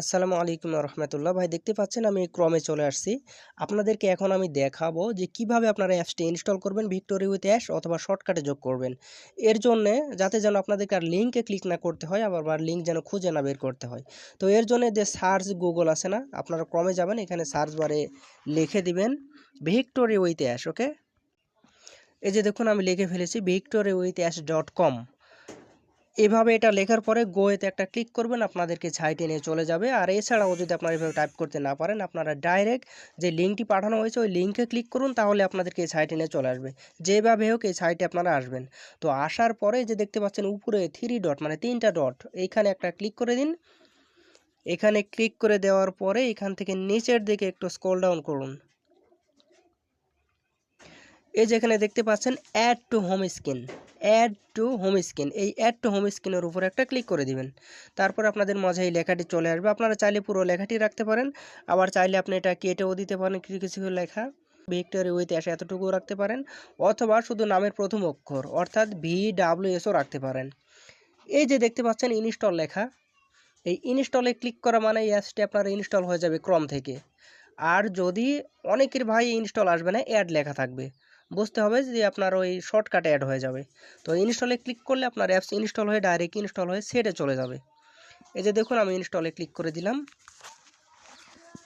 আসসালামু আলাইকুম রহমতুল্লাহ। ভাই, দেখতে পাচ্ছেন আমি ক্রমে চলে আসছি। আপনাদেরকে এখন আমি দেখাবো যে কীভাবে আপনারা অ্যাপসটি ইনস্টল করবেন, ভিক্টোরি উইথ অ্যাশ অথবা শর্টকাটে যোগ করবেন। এর জন্য যাতে যেন আপনাদেরকে আর লিঙ্কে ক্লিক না করতে হয়, আবার বা লিঙ্ক যেন খুঁজে না বের করতে হয়। তো এর জন্য যে সার্চ গুগল আছে না, আপনারা ক্রমে যাবেন, এখানে সার্চ বারে লিখে দিবেন, ভিক্টোরি উইথ অ্যাশ ওকে এই যে দেখুন, আমি লিখে ফেলেছি, victory with ash dot com. এভাবে এটা লেখার পরে গোয়েতে একটা ক্লিক করবেন, আপনাদেরকে সাইটে নিয়ে চলে যাবে। আর এছাড়াও যদি আপনারা এভাবে টাইপ করতে না পারেন, আপনারা ডাইরেক্ট যে লিঙ্কটি পাঠানো হয়েছে, ওই লিঙ্কে ক্লিক করুন, তাহলে আপনাদেরকে এই সাইটে নিয়ে চলে আসবে। যেভাবে হোক এই সাইটে আপনারা আসবেন। তো আসার পরে যে দেখতে পাচ্ছেন, উপরে থ্রি ডট মানে তিনটা ডট এইখানে একটা ক্লিক করে দিন। এখানে ক্লিক করে দেওয়ার পরে এখান থেকে নিচের দিকে একটু স্ক্রল ডাউন করুন। এই যে এখানে দেখতে পাচ্ছেন add to home screen add to home screen এই অ্যাড টু হোম স্ক্রিনের উপর একটা ক্লিক করে দিবেন। তারপর আপনাদের মাঝে এই লেখাটি চলে আসবে। আপনারা চাইলে পুরো লেখাটি রাখতে পারেন। আবার চাইলে আপনি এটা কেটেও দিতে পারেন কিছু কিছু লেখা। ভিক্টরি উইথ অ্যাশ এতটুকু রাখতে পারেন। অথবা শুধু নামের প্রথম অক্ষর, অর্থাৎ ভি ডাব্লিউ এসও রাখতে পারেন। এই যে দেখতে পাচ্ছেন ইনস্টল লেখা। এই ইনস্টলে ক্লিক করা মানে এই অ্যাপসটি আপনার ইনস্টল হয়ে যাবে ক্রম থেকে। আর যদি অনেকের ভাই ইনস্টল আসবে না অ্যাড লেখা থাকবে। বুঝতে হবে যে আপনার ওই শর্টকাটে অ্যাড হয়ে যাবে। তো ইনস্টলে ক্লিক করলে আপনার অ্যাপস ইনস্টল হয়ে ডাইরেক্ট ইনস্টল হয়ে সেটে চলে যাবে। এই যে দেখুন, আমি ইনস্টলে ক্লিক করে দিলাম।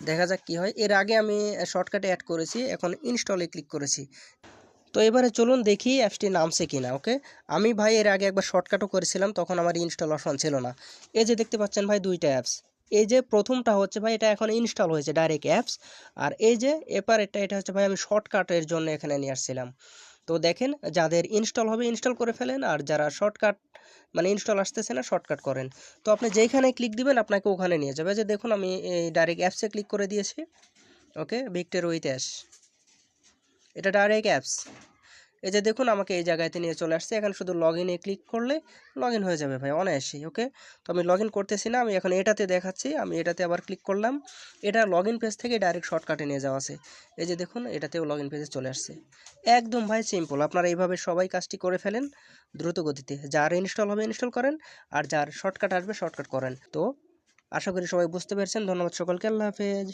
দেখা যাক কী হয়। এর আগে আমি শর্টকাটে অ্যাড করেছি, এখন ইনস্টলে ক্লিক করেছি। তো এবারে চলুন দেখি অ্যাপসটি নামছে কিনা ওকে আমি ভাই এর আগে একবার শর্টকাটও করেছিলাম, তখন আমার ইনস্টল অপশন ছিল না। এই যে দেখতে পাচ্ছেন ভাই, দুইটা অ্যাপস এই যে প্রথমটা হচ্ছে ভাই, এটা এখন ইনস্টল হয়েছে ডাইরেক্ট অ্যাপস আর এই যে এটা এটা হচ্ছে ভাই, আমি শর্টকাটের জন্য এখানে নিয়ে আসছিলাম। তো দেখেন, যাদের ইনস্টল হবে ইনস্টল করে ফেলেন, আর যারা শর্টকাট মানে ইনস্টল আসতেছে না শর্টকাট করেন। তো আপনি যেইখানে ক্লিক দিবেন, আপনাকে ওখানে নিয়ে যাবে। যে দেখুন, আমি এই ডাইরেক্ট অ্যাপসে ক্লিক করে দিয়েছি। ওকে ভিক্টর উইথ অ্যাশ এটা ডাইরেক্ট অ্যাপস এই যে দেখুন, আমাকে এই জায়গাতে নিয়ে চলে আসছে। এখানে শুধু লগ ইনে ক্লিক করলে লগ হয়ে যাবে ভাই, অনায়াসেই ওকে তো আমি লগ করতেছি না, আমি এখন এটাতে দেখাচ্ছি, আমি এটাতে আবার ক্লিক করলাম। এটা লগ পেজ থেকে ডাইরেক্ট শর্টকাটে নিয়ে যাওয়া আছে। এই যে দেখুন, এটাতেও লগ পেজে চলে আসছে। একদম ভাই সিম্পল আপনারা এইভাবে সবাই কাজটি করে ফেলেন দ্রুত গতিতে। যার ইনস্টল হবে ইনস্টল করেন, আর যার শর্টকাট আসবে শর্টকাট করেন। তো আশা করি সবাই বুঝতে পেরেছেন, ধন্যবাদ সকলকে, আল্লাহ হাফেজ।